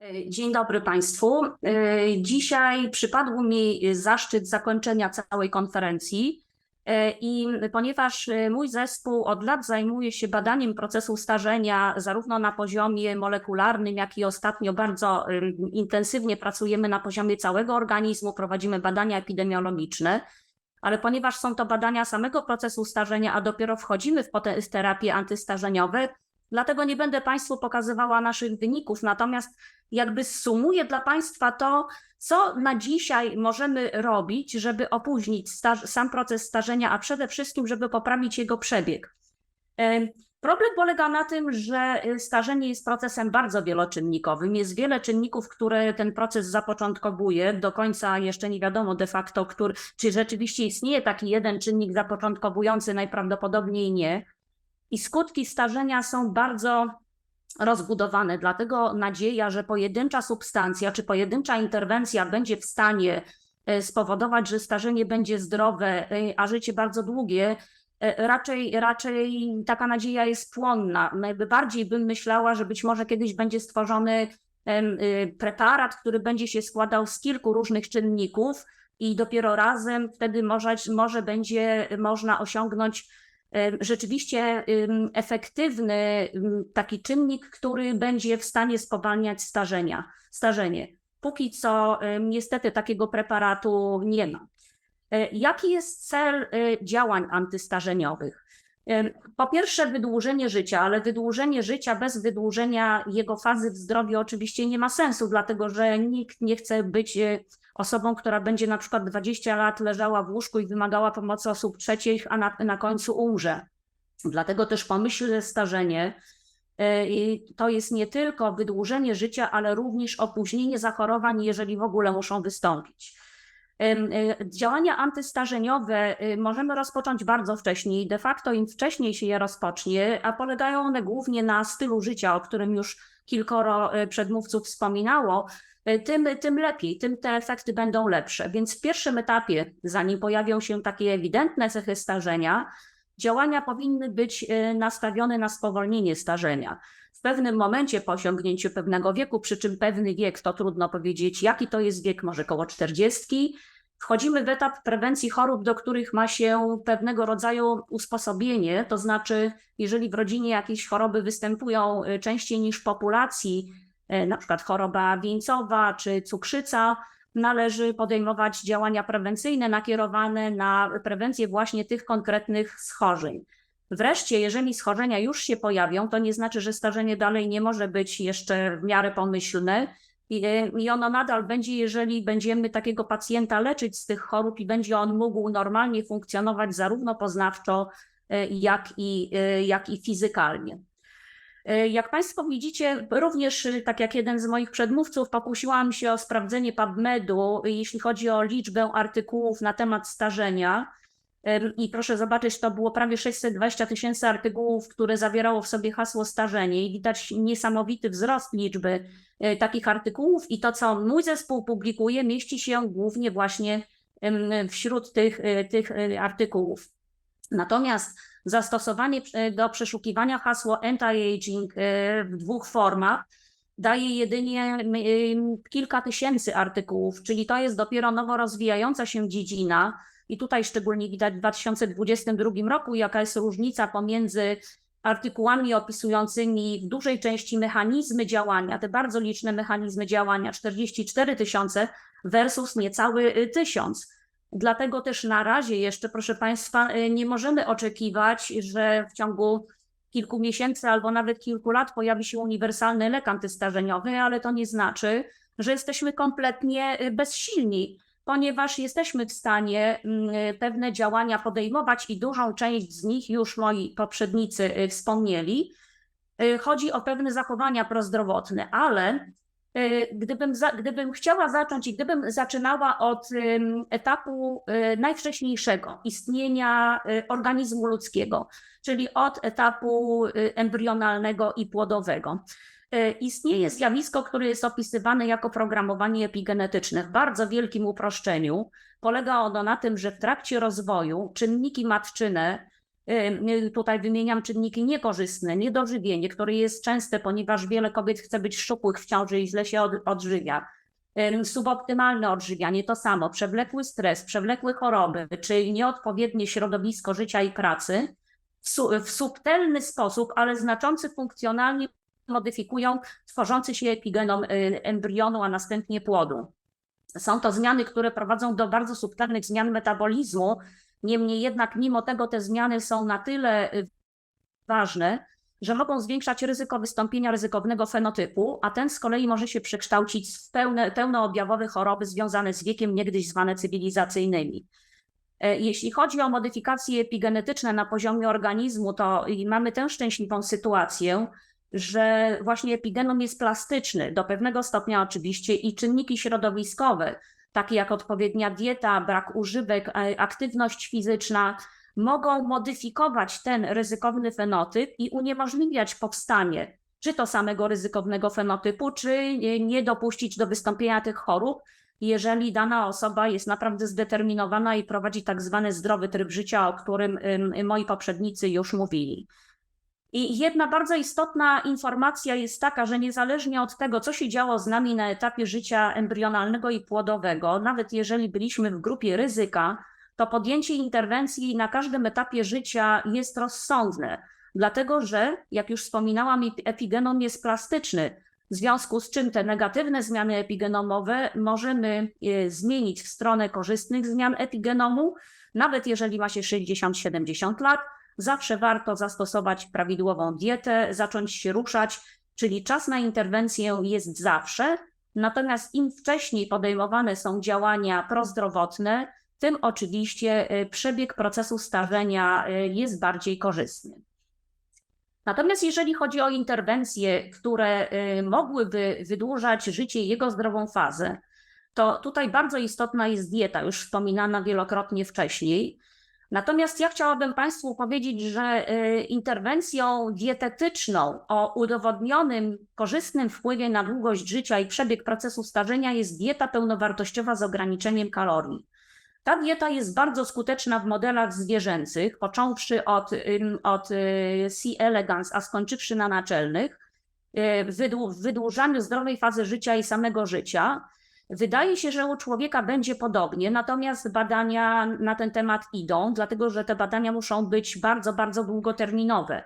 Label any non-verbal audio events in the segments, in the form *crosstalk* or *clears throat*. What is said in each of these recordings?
E, Dzień dobry Państwu. E, Dzisiaj przypadł mi zaszczyt zakończenia całej konferencji e, i ponieważ mój zespół od lat zajmuje się badaniem procesu starzenia zarówno na poziomie molekularnym, jak i ostatnio bardzo intensywnie pracujemy na poziomie całego organizmu, prowadzimy badania epidemiologiczne, ale ponieważ są to badania samego procesu starzenia, a dopiero wchodzimy w terapie antystarzeniowe, dlatego nie będę Państwu pokazywała naszych wyników, natomiast jakby sumuję dla Państwa to, co na dzisiaj możemy robić, żeby opóźnić sam proces starzenia, a przede wszystkim, żeby poprawić jego przebieg. Problem polega na tym, że e, starzenie jest procesem bardzo wieloczynnikowym. Jest wiele czynników, które ten proces zapoczątkowuje. Do końca jeszcze nie wiadomo de facto, który, czy rzeczywiście istnieje taki jeden czynnik zapoczątkowujący, najprawdopodobniej nie. I skutki starzenia są bardzo rozbudowane. Dlatego nadzieja, że pojedyncza substancja czy pojedyncza interwencja będzie w stanie e, spowodować, że starzenie będzie zdrowe, e, a życie bardzo długie, e, raczej, raczej taka nadzieja jest płonna. Bardziej bym myślała, że być może kiedyś będzie stworzony y, preparat, który będzie się składał z kilku różnych czynników i dopiero razem wtedy może, może będzie można osiągnąć rzeczywiście em, efektywny taki czynnik, który będzie w stanie spowalniać starzenia, starzenie. Póki co niestety takiego preparatu nie ma. E, Jaki jest cel e, działań antystarzeniowych? E, Po pierwsze, wydłużenie życia, ale wydłużenie życia bez wydłużenia jego fazy w zdrowiu oczywiście nie ma sensu, dlatego że nikt nie chce być e, osobą, która będzie na przykład 20 lat leżała w łóżku i wymagała pomocy osób trzecich, a na, na końcu umrze. Dlatego też pomyślne starzenie to jest nie tylko wydłużenie życia, ale również opóźnienie zachorowań, jeżeli w ogóle muszą wystąpić. E, Działania antystarzeniowe e, możemy rozpocząć bardzo wcześnie i de facto im wcześniej się je rozpocznie, a polegają one głównie na stylu życia, o którym już kilkoro e, przedmówców wspominało, tym, tym lepiej, tym te efekty będą lepsze. Więc w pierwszym etapie, zanim pojawią się takie ewidentne cechy starzenia, działania powinny być e, nastawione na spowolnienie starzenia. W pewnym momencie po osiągnięciu pewnego wieku, przy czym pewny wiek to trudno powiedzieć, jaki to jest wiek, może koło 40, wchodzimy w etap prewencji chorób, do których ma się pewnego rodzaju usposobienie, to znaczy, jeżeli w rodzinie jakieś choroby występują y, częściej niż w populacji, na przykład choroba wieńcowa czy cukrzyca, należy podejmować działania prewencyjne nakierowane na prewencję właśnie tych konkretnych schorzeń. Wreszcie, jeżeli schorzenia już się pojawią, to nie znaczy, że starzenie dalej nie może być jeszcze w miarę pomyślne. I, I ono nadal będzie, jeżeli będziemy takiego pacjenta leczyć z tych chorób i będzie on mógł normalnie funkcjonować zarówno poznawczo, e, jak i, e, jak i fizykalnie. E, Jak Państwo widzicie, również e, tak jak jeden z moich przedmówców, pokusiłam się o sprawdzenie PubMedu, jeśli chodzi o liczbę artykułów na temat starzenia. Em, I proszę zobaczyć, to było prawie 620 tysięcy artykułów, które zawierało w sobie hasło starzenie i widać niesamowity wzrost liczby e, takich artykułów i to, co mój zespół publikuje, mieści się głównie właśnie wśród tych, e, tych e, artykułów. Natomiast zastosowanie e, do przeszukiwania hasło anti-aging e, w dwóch formach daje jedynie em, kilka tysięcy artykułów, czyli to jest dopiero nowo rozwijająca się dziedzina. I tutaj szczególnie widać w 2022 roku, jaka jest różnica pomiędzy artykułami opisującymi w dużej części mechanizmy działania, te bardzo liczne mechanizmy działania, 44 tysiące versus niecały y, tysiąc. Dlatego też na razie jeszcze, proszę Państwa, y, nie możemy oczekiwać, że w ciągu kilku miesięcy albo nawet kilku lat pojawi się uniwersalny lek antystarzeniowy, ale to nie znaczy, że jesteśmy kompletnie y, bezsilni ponieważ jesteśmy w stanie mm, pewne działania podejmować i dużą część z nich już moi poprzednicy y, wspomnieli. Y, Chodzi o pewne zachowania prozdrowotne, ale y, gdybym, za, gdybym chciała zacząć i gdybym zaczynała od etapu y, najwcześniejszego istnienia y, organizmu ludzkiego, czyli od etapu embrionalnego i płodowego. E, Istnieje zjawisko, które jest opisywane jako programowanie epigenetyczne w bardzo wielkim uproszczeniu. Polega ono na tym, że w trakcie rozwoju czynniki matczyne Tutaj wymieniam czynniki niekorzystne, niedożywienie, które jest częste, ponieważ wiele kobiet chce być szczupłych w ciąży i źle się od, odżywia. Ym, Suboptymalne odżywianie to samo, przewlekły stres, przewlekłe choroby, czy nieodpowiednie środowisko życia i pracy w subtelny sposób, ale znaczący funkcjonalnie modyfikują tworzący się epigenom y, embrionu, a następnie płodu. Są to zmiany, które prowadzą do bardzo subtelnych zmian metabolizmu. Niemniej jednak, mimo tego, te zmiany są na tyle y, ważne, że mogą zwiększać ryzyko wystąpienia ryzykownego fenotypu, a ten z kolei może się przekształcić w pełne, pełnoobjawowe choroby związane z wiekiem, niegdyś zwane cywilizacyjnymi. E, Jeśli chodzi o modyfikacje epigenetyczne na poziomie organizmu, to mamy tę szczęśliwą sytuację, że właśnie epigenom jest plastyczny, do pewnego stopnia oczywiście, i czynniki środowiskowe, takie jak odpowiednia dieta, brak używek, e, aktywność fizyczna, mogą modyfikować ten ryzykowny fenotyp i uniemożliwiać powstanie czy to samego ryzykownego fenotypu, czy nie- dopuścić do wystąpienia tych chorób, jeżeli dana osoba jest naprawdę zdeterminowana i prowadzi tak zwany zdrowy tryb życia, o którym ym, moi poprzednicy już mówili. I jedna bardzo istotna informacja jest taka, że niezależnie od tego, co się działo z nami na etapie życia embrionalnego i płodowego, nawet jeżeli byliśmy w grupie ryzyka, to podjęcie interwencji na każdym etapie życia jest rozsądne, dlatego że, jak już wspominałam, epi- epigenom jest plastyczny, w związku z czym te negatywne zmiany epigenomowe możemy e, zmienić w stronę korzystnych zmian epigenomu, nawet jeżeli ma się 60-70 lat, zawsze warto zastosować prawidłową dietę, zacząć się ruszać, czyli czas na interwencję jest zawsze. Natomiast im wcześniej podejmowane są działania prozdrowotne, tym oczywiście y, przebieg procesu starzenia y, jest bardziej korzystny. Natomiast jeżeli chodzi o interwencje, które y, mogłyby wydłużać życie jego zdrową fazę, to tutaj bardzo istotna jest dieta, już wspominana wielokrotnie wcześniej. Natomiast ja chciałabym Państwu powiedzieć, że y, interwencją dietetyczną o udowodnionym korzystnym wpływie na długość życia i przebieg procesu starzenia jest dieta pełnowartościowa z ograniczeniem kalorii. Ta dieta jest bardzo skuteczna w modelach zwierzęcych, począwszy od, od y, C. elegans, a skończywszy na naczelnych, y, w wydłużaniu zdrowej fazy życia i samego życia. Wydaje się, że u człowieka będzie podobnie, natomiast badania na ten temat idą, dlatego że te badania muszą być bardzo, bardzo długoterminowe.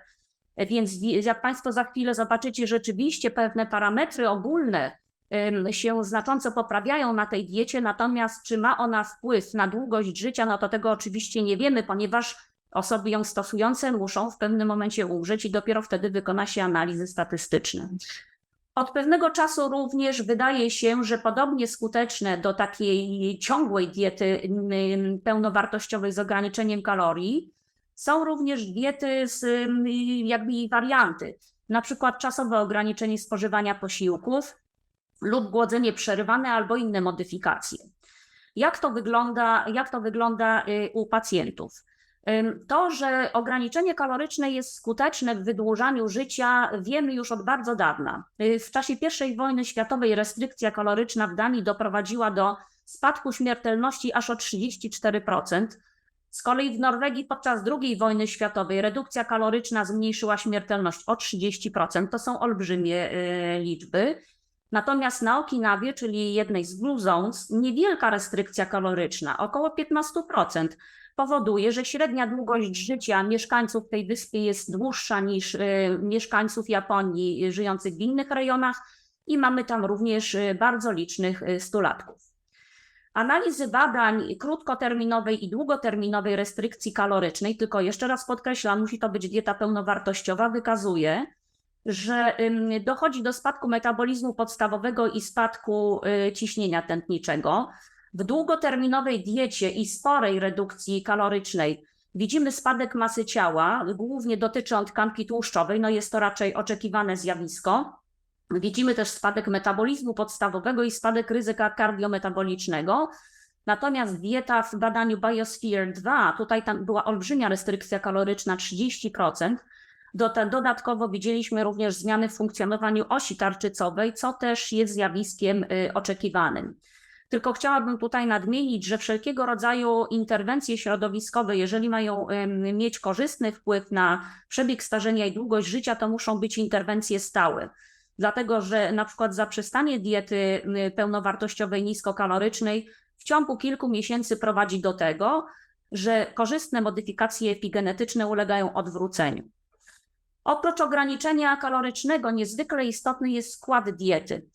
Więc wi- jak Państwo za chwilę zobaczycie, rzeczywiście pewne parametry ogólne się znacząco poprawiają na tej diecie, natomiast czy ma ona wpływ na długość życia, no to tego oczywiście nie wiemy, ponieważ osoby ją stosujące muszą w pewnym momencie umrzeć i dopiero wtedy wykona się analizy statystyczne. Od pewnego czasu również wydaje się, że podobnie skuteczne do takiej ciągłej diety pełnowartościowej z ograniczeniem kalorii są również diety z jakby warianty, na przykład czasowe ograniczenie spożywania posiłków lub głodzenie przerywane albo inne modyfikacje. Jak to wygląda, jak to wygląda y, u pacjentów? To, że ograniczenie kaloryczne jest skuteczne w wydłużaniu życia, wiemy już od bardzo dawna. Y, W czasie I wojny światowej restrykcja kaloryczna w Danii doprowadziła do spadku śmiertelności aż o 34%. Z kolei w Norwegii podczas II wojny światowej redukcja kaloryczna zmniejszyła śmiertelność o 30%. To są olbrzymie y, liczby. Natomiast na Okinawie, czyli jednej z Blue Zones, niewielka restrykcja kaloryczna, około 15%, powoduje, że średnia długość życia mieszkańców tej wyspy jest dłuższa niż y, mieszkańców Japonii żyjących w innych rejonach i mamy tam również y, bardzo licznych y, stulatków. Analizy badań krótkoterminowej i długoterminowej restrykcji kalorycznej, tylko jeszcze raz podkreślam, musi to być dieta pełnowartościowa, wykazuje, że dochodzi do spadku metabolizmu podstawowego i spadku ciśnienia tętniczego. W długoterminowej diecie i sporej redukcji kalorycznej widzimy spadek masy ciała, głównie dotyczy on tkanki tłuszczowej, no jest to raczej oczekiwane zjawisko. Widzimy też spadek metabolizmu podstawowego i spadek ryzyka kardiometabolicznego. Natomiast dieta w badaniu Biosphere 2, tutaj tam była olbrzymia restrykcja kaloryczna 30%. Dota- Dodatkowo widzieliśmy również zmiany w funkcjonowaniu osi tarczycowej, co też jest zjawiskiem y, oczekiwanym. Tylko chciałabym tutaj nadmienić, że wszelkiego rodzaju interwencje środowiskowe, jeżeli mają mieć korzystny wpływ na przebieg starzenia i długość życia, to muszą być interwencje stałe. Dlatego, że na przykład zaprzestanie diety pełnowartościowej, niskokalorycznej w ciągu kilku miesięcy prowadzi do tego, że korzystne modyfikacje epigenetyczne ulegają odwróceniu. Oprócz ograniczenia kalorycznego, niezwykle istotny jest skład diety.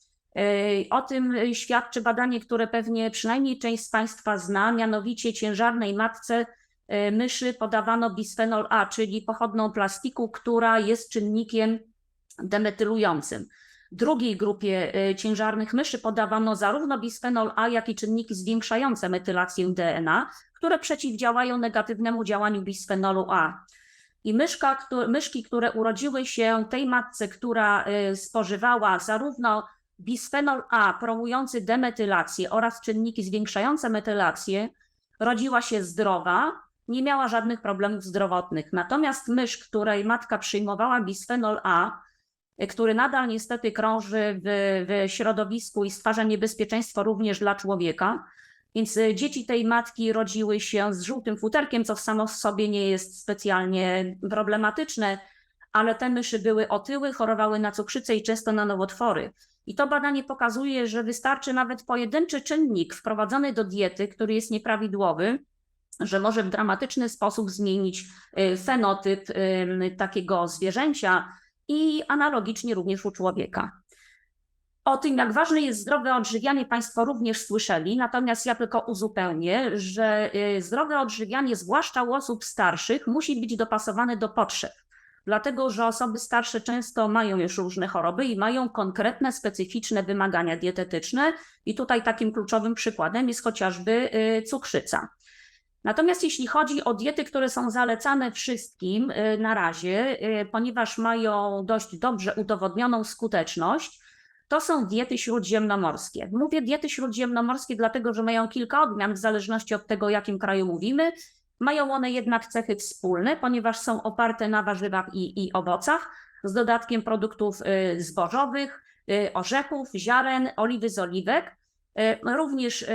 O tym świadczy badanie, które pewnie przynajmniej część z Państwa zna, mianowicie ciężarnej matce yy, myszy podawano bisfenol A, czyli pochodną plastiku, która jest czynnikiem demetylującym. Drugiej grupie yy, ciężarnych myszy podawano zarówno bisfenol A, jak i czynniki zwiększające metylację DNA, które przeciwdziałają negatywnemu działaniu bisfenolu A. I myszka, myszki, które urodziły się tej matce, która y, spożywała zarówno bisfenol A promujący demetylację oraz czynniki zwiększające metylację, rodziła się zdrowa, nie miała żadnych problemów zdrowotnych. Natomiast mysz, której matka przyjmowała bisfenol A, który nadal niestety krąży w, w środowisku i stwarza niebezpieczeństwo również dla człowieka, więc y, dzieci tej matki rodziły się z żółtym futerkiem, co samo w sobie nie jest specjalnie problematyczne, ale te myszy były otyły, chorowały na cukrzycę i często na nowotwory. I to badanie pokazuje, że wystarczy nawet pojedynczy czynnik wprowadzony do diety, który jest nieprawidłowy, że może w dramatyczny sposób zmienić y, fenotyp ym, takiego zwierzęcia i analogicznie również u człowieka. O tym, jak ważne jest zdrowe odżywianie, Państwo również słyszeli, natomiast ja tylko uzupełnię, że y, zdrowe odżywianie, zwłaszcza u osób starszych, musi być dopasowane do potrzeb. Dlatego, że osoby starsze często mają już różne choroby i mają konkretne, specyficzne wymagania dietetyczne, i tutaj takim kluczowym przykładem jest chociażby y, cukrzyca. Natomiast jeśli chodzi o diety, które są zalecane wszystkim y, na razie, y, ponieważ mają dość dobrze udowodnioną skuteczność, to są diety śródziemnomorskie. Mówię diety śródziemnomorskie, dlatego że mają kilka odmian w zależności od tego, o jakim kraju mówimy. Mają one jednak cechy wspólne, ponieważ są oparte na warzywach i, i owocach, z dodatkiem produktów y, zbożowych, y, orzechów, ziaren, oliwy z oliwek. Y, Również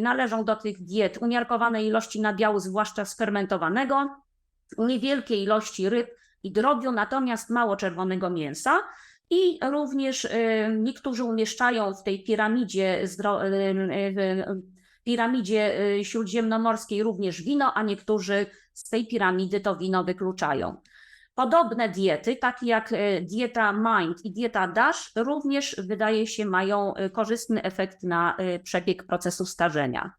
należą do tych diet umiarkowane ilości nabiału, zwłaszcza sfermentowanego, niewielkie ilości ryb i drobiu, natomiast mało czerwonego mięsa. I również niektórzy umieszczają w tej piramidzie, piramidzie y, śródziemnomorskiej również wino, a niektórzy z tej piramidy to wino wykluczają. Podobne diety, takie jak y, dieta Mind i dieta DASH, również wydaje się mają y, korzystny efekt na przebieg procesu starzenia.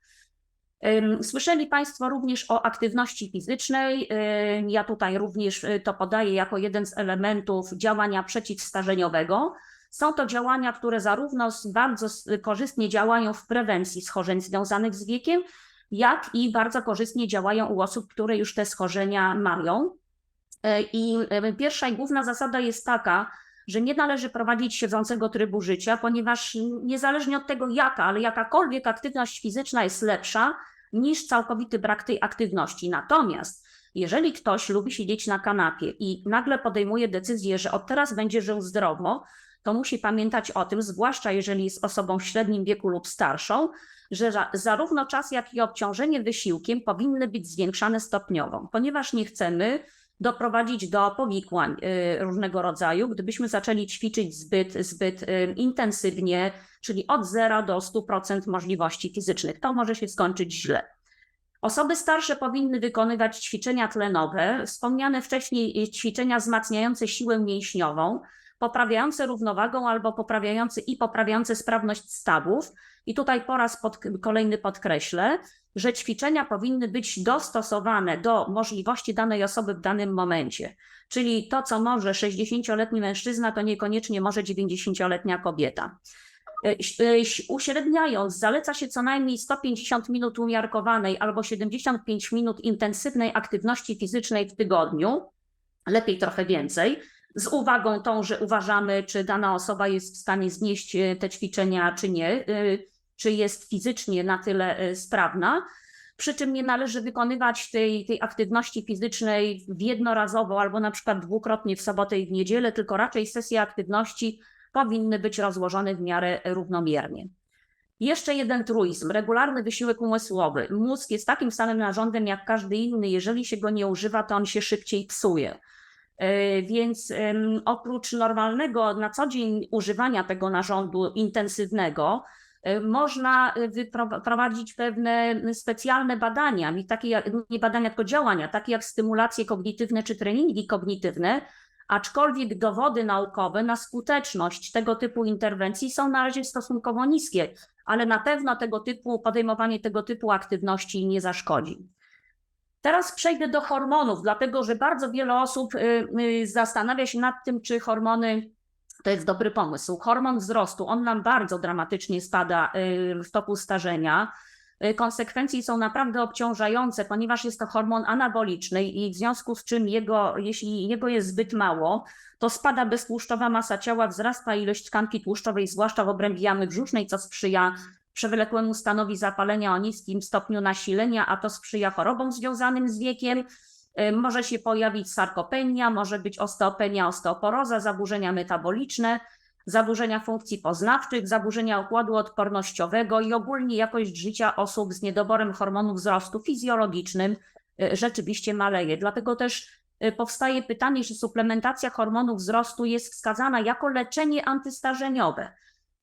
Słyszeli Państwo również o aktywności fizycznej. Ja tutaj również to podaję jako jeden z elementów działania przeciwstarzeniowego. Są to działania, które zarówno bardzo korzystnie działają w prewencji schorzeń związanych z wiekiem, jak i bardzo korzystnie działają u osób, które już te schorzenia mają. E, I e, pierwsza i główna zasada jest taka, że nie należy prowadzić siedzącego trybu życia, ponieważ niezależnie od tego jaka, ale jakakolwiek aktywność fizyczna jest lepsza niż całkowity brak tej aktywności. Natomiast jeżeli ktoś lubi siedzieć na kanapie i nagle podejmuje decyzję, że od teraz będzie żył zdrowo, to musi pamiętać o tym, zwłaszcza jeżeli jest osobą w średnim wieku lub starszą, że za- zarówno czas, jak i obciążenie wysiłkiem powinny być zwiększane stopniowo, ponieważ nie chcemy doprowadzić do powikłań y, różnego rodzaju, gdybyśmy zaczęli ćwiczyć zbyt, zbyt y, intensywnie, czyli od 0 do 100% możliwości fizycznych. To może się skończyć źle. Osoby starsze powinny wykonywać ćwiczenia tlenowe, wspomniane wcześniej y, ćwiczenia wzmacniające siłę mięśniową, poprawiające równowagę albo poprawiające i poprawiające sprawność stawów. I tutaj po raz pod, kolejny podkreślę, że ćwiczenia powinny być dostosowane do możliwości danej osoby w danym momencie. Czyli to, co może 60-letni mężczyzna, to niekoniecznie może 90-letnia kobieta. E, e, Uśredniając, zaleca się co najmniej 150 minut umiarkowanej albo 75 minut intensywnej aktywności fizycznej w tygodniu, lepiej trochę więcej, z uwagą tą, że uważamy, czy dana osoba jest w stanie znieść e, te ćwiczenia, czy nie, e, czy jest fizycznie na tyle e, sprawna. Przy czym nie należy wykonywać tej, tej aktywności fizycznej jednorazowo albo na przykład dwukrotnie w sobotę i w niedzielę, tylko raczej sesje aktywności powinny być rozłożone w miarę równomiernie. Jeszcze jeden truizm, regularny wysiłek umysłowy. Mózg jest takim samym narządem jak każdy inny. Jeżeli się go nie używa, to on się szybciej psuje. E, Więc oprócz normalnego na co dzień używania tego narządu intensywnego, e, można e, prowadzić pewne specjalne badania, takie nie badania, tylko działania, takie jak stymulacje kognitywne czy treningi kognitywne, aczkolwiek dowody naukowe na skuteczność tego typu interwencji są na razie stosunkowo niskie, ale na pewno tego typu, podejmowanie tego typu aktywności nie zaszkodzi. Teraz przejdę do hormonów, dlatego że bardzo wiele osób y, y, zastanawia się nad tym, czy hormony to jest dobry pomysł. Hormon wzrostu, on nam bardzo dramatycznie spada y, w toku starzenia. Konsekwencje są naprawdę obciążające, ponieważ jest to hormon anaboliczny i w związku z czym jego, jeśli jego jest zbyt mało, to spada beztłuszczowa masa ciała, wzrasta ilość tkanki tłuszczowej, zwłaszcza w obrębie jamy brzusznej, co sprzyja przewlekłemu stanowi zapalenia o niskim stopniu nasilenia, a to sprzyja chorobom związanym z wiekiem. Y, Może się pojawić sarkopenia, może być osteopenia, osteoporoza, zaburzenia metaboliczne, zaburzenia funkcji poznawczych, zaburzenia układu odpornościowego i ogólnie jakość życia osób z niedoborem hormonu wzrostu fizjologicznym y, rzeczywiście maleje. Dlatego też y, powstaje pytanie, czy suplementacja hormonu wzrostu jest wskazana jako leczenie antystarzeniowe.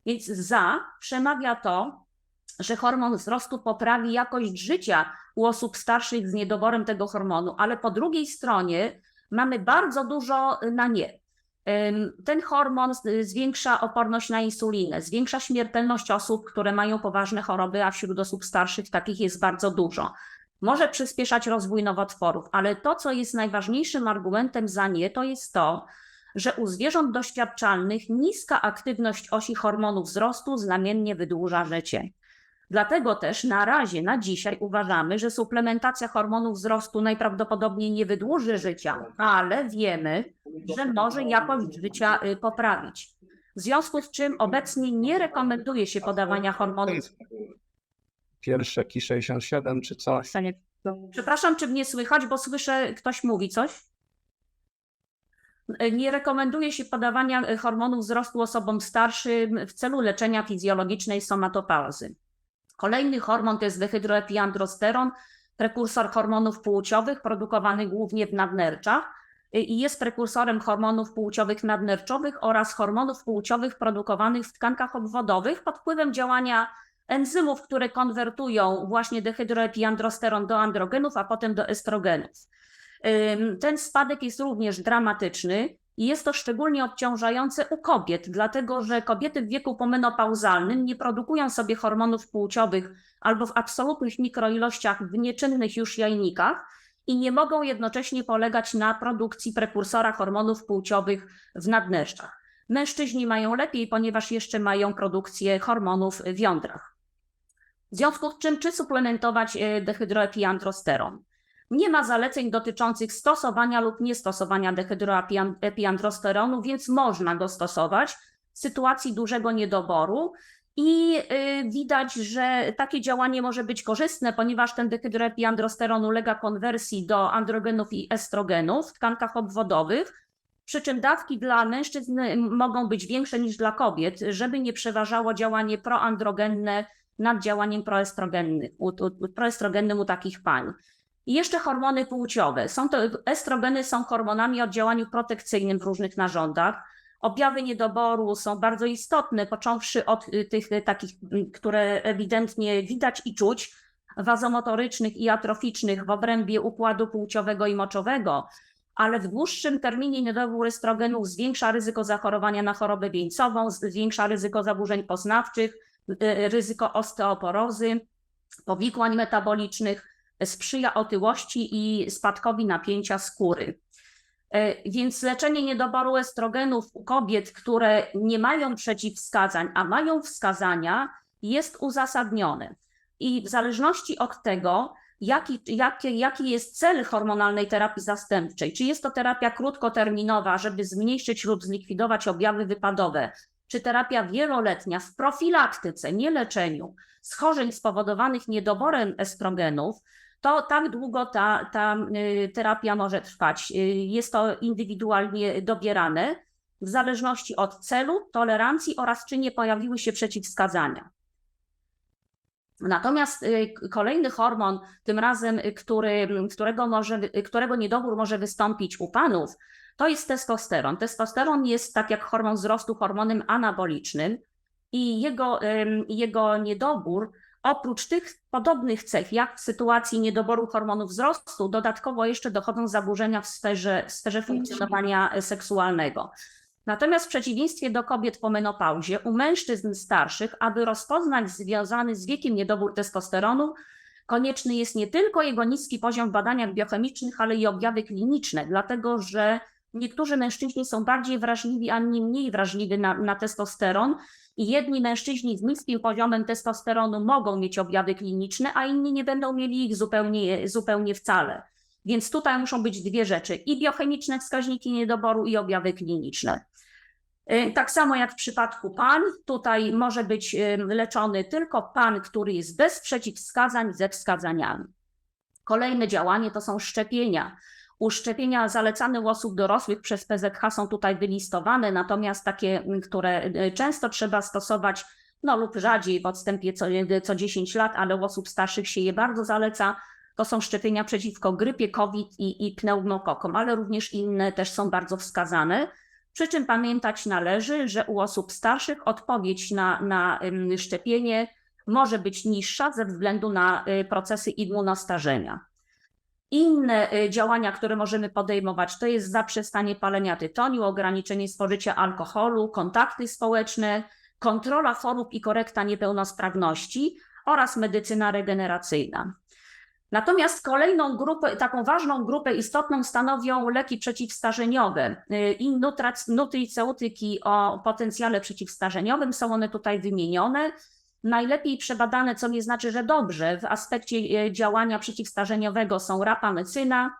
Więc za przemawia to, że hormon wzrostu poprawi jakość życia u osób starszych z niedoborem tego hormonu, ale po drugiej stronie mamy bardzo dużo na nie. Ten hormon zwiększa oporność na insulinę, zwiększa śmiertelność osób, które mają poważne choroby, a wśród osób starszych takich jest bardzo dużo. Może przyspieszać rozwój nowotworów, ale to, co jest najważniejszym argumentem za nie, to jest to, że u zwierząt doświadczalnych niska aktywność osi hormonu wzrostu znamiennie wydłuża życie. Dlatego też na razie, na dzisiaj uważamy, że suplementacja hormonu wzrostu najprawdopodobniej nie wydłuży życia, ale wiemy, że może jakość życia y, poprawić. W związku z czym obecnie nie rekomenduje się podawania hormonów. Pierwsze Ki 67 czy coś. Przepraszam, czy mnie słychać, bo słyszę, ktoś mówi coś? Nie rekomenduje się podawania y, hormonów wzrostu osobom starszym w celu leczenia fizjologicznej somatopazy. Kolejny hormon to jest dehydroepiandrosteron, prekursor hormonów płciowych produkowany głównie w nadnerczach y, i jest prekursorem hormonów płciowych nadnerczowych oraz hormonów płciowych produkowanych w tkankach obwodowych pod wpływem działania enzymów, które konwertują właśnie dehydroepiandrosteron do androgenów, a potem do estrogenów. Ten spadek jest również dramatyczny i jest to szczególnie obciążające u kobiet, dlatego że kobiety w wieku pomenopauzalnym nie produkują sobie hormonów płciowych albo w absolutnych mikroilościach w nieczynnych już jajnikach i nie mogą jednocześnie polegać na produkcji prekursora hormonów płciowych w nadnerczach. Mężczyźni mają lepiej, ponieważ jeszcze mają produkcję hormonów w jądrach. W związku z czym, czy suplementować e, dehydroepiandrosteron? Nie ma zaleceń dotyczących stosowania lub niestosowania dehydroepiandrosteronu, więc można go stosować w sytuacji dużego niedoboru. I y, widać, że takie działanie może być korzystne, ponieważ ten dehydroepiandrosteron ulega konwersji do androgenów i estrogenów w tkankach obwodowych, przy czym dawki dla mężczyzn mogą być większe niż dla kobiet, żeby nie przeważało działanie proandrogenne nad działaniem proestrogennym u, proestrogennym u takich pań. I jeszcze hormony płciowe. Są to, estrogeny są hormonami o działaniu protekcyjnym w różnych narządach. Objawy niedoboru są bardzo istotne, począwszy od y, tych y, takich, y, które ewidentnie widać i czuć, wazomotorycznych i atroficznych w obrębie układu płciowego i moczowego, ale w dłuższym terminie niedobór estrogenów zwiększa ryzyko zachorowania na chorobę wieńcową, zwiększa ryzyko zaburzeń poznawczych, ryzyko osteoporozy, powikłań metabolicznych, sprzyja otyłości i spadkowi napięcia skóry. E, Więc leczenie niedoboru estrogenów u kobiet, które nie mają przeciwwskazań, a mają wskazania, jest uzasadnione. I w zależności od tego, jaki, jaki, jaki jest cel hormonalnej terapii zastępczej, czy jest to terapia krótkoterminowa, żeby zmniejszyć lub zlikwidować objawy wypadowe, czy terapia wieloletnia w profilaktyce, nie leczeniu schorzeń spowodowanych niedoborem estrogenów, to tak długo ta, ta y, terapia może trwać. Y, Jest to indywidualnie dobierane w zależności od celu, tolerancji oraz czy nie pojawiły się przeciwwskazania. Natomiast y, kolejny hormon, tym razem, który, którego, może, którego niedobór może wystąpić u panów, to jest testosteron. Testosteron jest, tak jak hormon wzrostu, hormonem anabolicznym i jego, jego niedobór, oprócz tych podobnych cech, jak w sytuacji niedoboru hormonów wzrostu, dodatkowo jeszcze dochodzą zaburzenia w sferze, w sferze funkcjonowania seksualnego. Natomiast w przeciwieństwie do kobiet po menopauzie, u mężczyzn starszych, aby rozpoznać związany z wiekiem niedobór testosteronu, konieczny jest nie tylko jego niski poziom w badaniach biochemicznych, ale i objawy kliniczne, dlatego że niektórzy mężczyźni są bardziej wrażliwi, a inni mniej wrażliwi na, na testosteron. I jedni mężczyźni z niskim poziomem testosteronu mogą mieć objawy kliniczne, a inni nie będą mieli ich zupełnie, zupełnie wcale. Więc tutaj muszą być dwie rzeczy: i biochemiczne wskaźniki niedoboru, i objawy kliniczne. Y, Tak samo jak w przypadku pan, tutaj może być leczony tylko pan, który jest bez przeciwwskazań ze wskazaniami. Kolejne działanie to są szczepienia. Uszczepienia zalecane u osób dorosłych przez PZH są tutaj wylistowane, natomiast takie, m, które y, często trzeba stosować, no lub rzadziej w odstępie co, co 10 lat, ale u osób starszych się je bardzo zaleca, to są szczepienia przeciwko grypie, COVID i, i pneumokokom, ale również inne też są bardzo wskazane. Przy czym pamiętać należy, że u osób starszych odpowiedź na, na szczepienie może być niższa ze względu na y, procesy immunostarzenia. Inne y, działania, które możemy podejmować, to jest zaprzestanie palenia tytoniu, ograniczenie spożycia alkoholu, kontakty społeczne, kontrola chorób i korekta niepełnosprawności oraz medycyna regeneracyjna. Natomiast kolejną grupę, taką ważną grupę istotną stanowią leki przeciwstarzeniowe y, i nutriceutyki o potencjale przeciwstarzeniowym. Są one tutaj wymienione. Najlepiej przebadane, co nie znaczy, że dobrze, w aspekcie y, działania przeciwstarzeniowego są rapamycyna,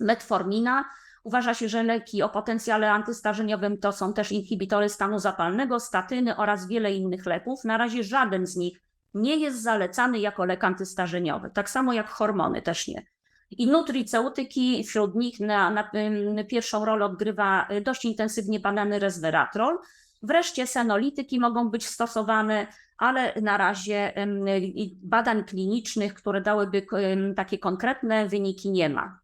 metformina. Uważa się, że leki o potencjale antystarzeniowym to są też inhibitory stanu zapalnego, statyny oraz wiele innych leków. Na razie żaden z nich nie jest zalecany jako lek antystarzeniowy, tak samo jak hormony też nie. I nutriceutyki, wśród nich na, na, ym, pierwszą rolę odgrywa y, dość intensywnie badany resveratrol. Wreszcie senolityki mogą być stosowane, ale na razie badań klinicznych, które dałyby takie konkretne wyniki, nie ma.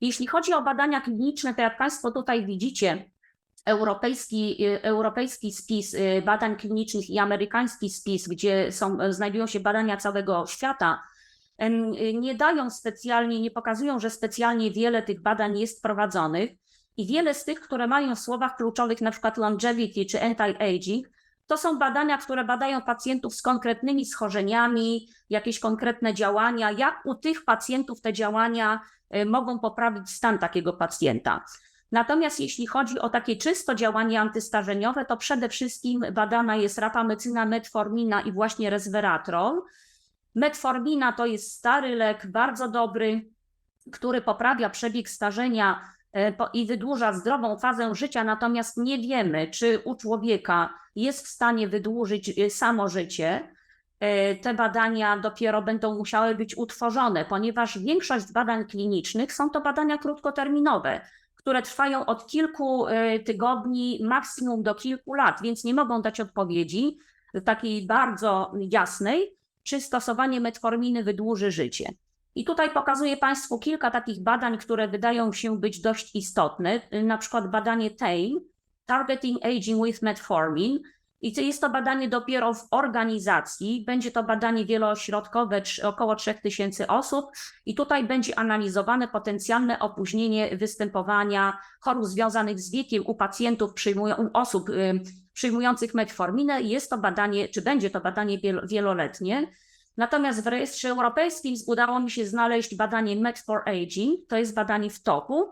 Jeśli chodzi o badania kliniczne, to jak Państwo tutaj widzicie, europejski, y, europejski spis y, badań klinicznych i amerykański spis, gdzie są, znajdują się badania całego świata, nie dają specjalnie, nie pokazują, że specjalnie wiele tych badań jest prowadzonych i wiele z tych, które mają w słowach kluczowych przykład longevity czy anti-aging, to są badania, które badają pacjentów z konkretnymi schorzeniami, jakieś konkretne działania, jak u tych pacjentów te działania y, mogą poprawić stan takiego pacjenta. Natomiast jeśli chodzi o takie czysto działanie antystarzeniowe, to przede wszystkim badana jest rapamycyna, metformina i właśnie resveratrol. Metformina to jest stary lek, bardzo dobry, który poprawia przebieg starzenia i wydłuża zdrową fazę życia, natomiast nie wiemy, czy u człowieka jest w stanie wydłużyć e, samo życie. E, Te badania dopiero będą musiały być utworzone, ponieważ większość badań klinicznych są to badania krótkoterminowe które trwają od kilku e, tygodni, maksimum do kilku lat, więc nie mogą dać odpowiedzi takiej bardzo jasnej, czy stosowanie metforminy wydłuży życie. I tutaj pokazuję Państwu kilka takich badań, które wydają się być dość istotne, na przykład badanie TAME, Targeting Aging with Metformin. I to jest to badanie dopiero w organizacji, będzie to badanie wieloośrodkowe, trz- około 3000 osób, i tutaj będzie analizowane potencjalne opóźnienie występowania chorób związanych z wiekiem u pacjentów, przyjmują, osób przyjmujących metforminę. Jest to badanie, czy będzie to badanie wiel- wieloletnie. Natomiast w rejestrze europejskim udało mi się znaleźć badanie Med for Aging, to jest badanie w toku,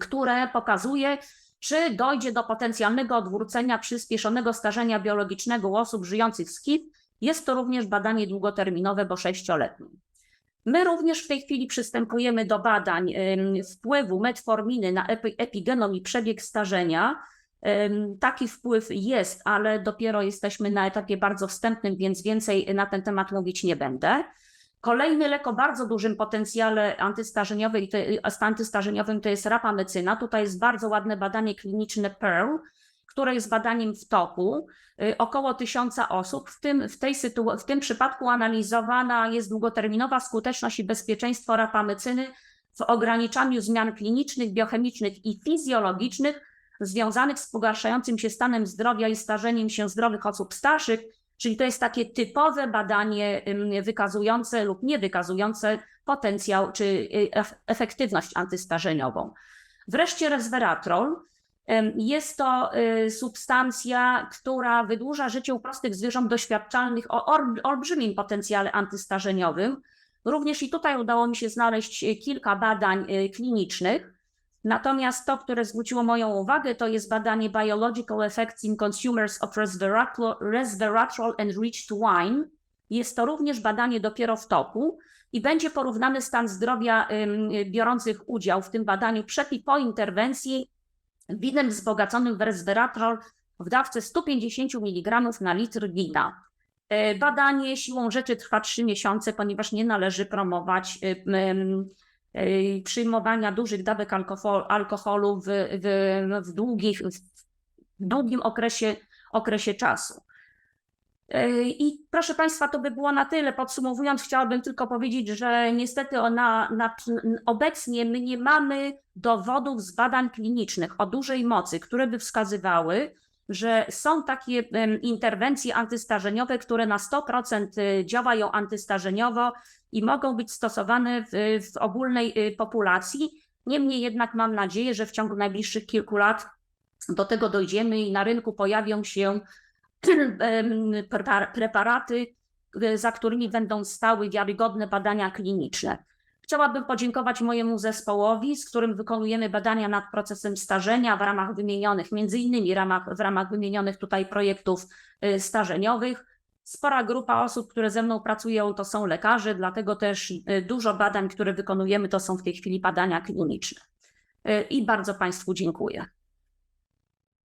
które pokazuje, czy dojdzie do potencjalnego odwrócenia przyspieszonego starzenia biologicznego u osób żyjących z HIV. Jest to również badanie długoterminowe, bo sześcioletnie. My również w tej chwili przystępujemy do badań wpływu metforminy na epi, epigenom i przebieg starzenia. Taki wpływ jest, ale dopiero jesteśmy na etapie bardzo wstępnym, więc więcej na ten temat mówić nie będę. Kolejny lek o bardzo dużym potencjale to, antystarzeniowym to jest rapamycyna. Tutaj jest bardzo ładne badanie kliniczne PEARL, które jest badaniem w toku, y, około tysiąca osób. W tym, w, tej sytu- w tym przypadku analizowana jest długoterminowa skuteczność i bezpieczeństwo rapamycyny w ograniczaniu zmian klinicznych, biochemicznych i fizjologicznych związanych z pogarszającym się stanem zdrowia i starzeniem się zdrowych osób starszych, czyli to jest takie typowe badanie wykazujące lub nie wykazujące potencjał czy y, ef- efektywność antystarzeniową. Wreszcie resveratrol. Jest to y, substancja, która wydłuża życie u prostych zwierząt doświadczalnych o olbrzymim potencjale antystarzeniowym. Również i tutaj udało mi się znaleźć y, kilka badań klinicznych. Natomiast to, które zwróciło moją uwagę, to jest badanie Biological Effects in Consumers of Resveratrol, Enriched Wine. Jest to również badanie dopiero w toku i będzie porównany stan zdrowia biorących udział w tym badaniu przed i po interwencji winem wzbogaconym w resveratrol w dawce 150 mg na litr wina. E, Badanie siłą rzeczy trwa 3 miesiące, ponieważ nie należy promować y, przyjmowania dużych dawek alkohol, alkoholu w, w, w, długich, w długim okresie, okresie czasu. Y, I proszę Państwa, to by było na tyle. Podsumowując, chciałabym tylko powiedzieć, że niestety ona, na, obecnie my nie mamy dowodów z badań klinicznych o dużej mocy, które by wskazywały, że są takie interwencje antystarzeniowe, które na 100% działają antystarzeniowo i mogą być stosowane w, w ogólnej y, populacji. Niemniej jednak mam nadzieję, że w ciągu najbliższych kilku lat do tego dojdziemy i na rynku pojawią się *clears throat* preparaty, y, za którymi będą stały wiarygodne badania kliniczne. Chciałabym podziękować mojemu zespołowi, z którym wykonujemy badania nad procesem starzenia w ramach wymienionych, między innymi ramach, w ramach wymienionych tutaj projektów y, starzeniowych. Spora grupa osób, które ze mną pracują, to są lekarze, dlatego też y, dużo badań, które wykonujemy, to są w tej chwili badania kliniczne. Y, I bardzo Państwu dziękuję.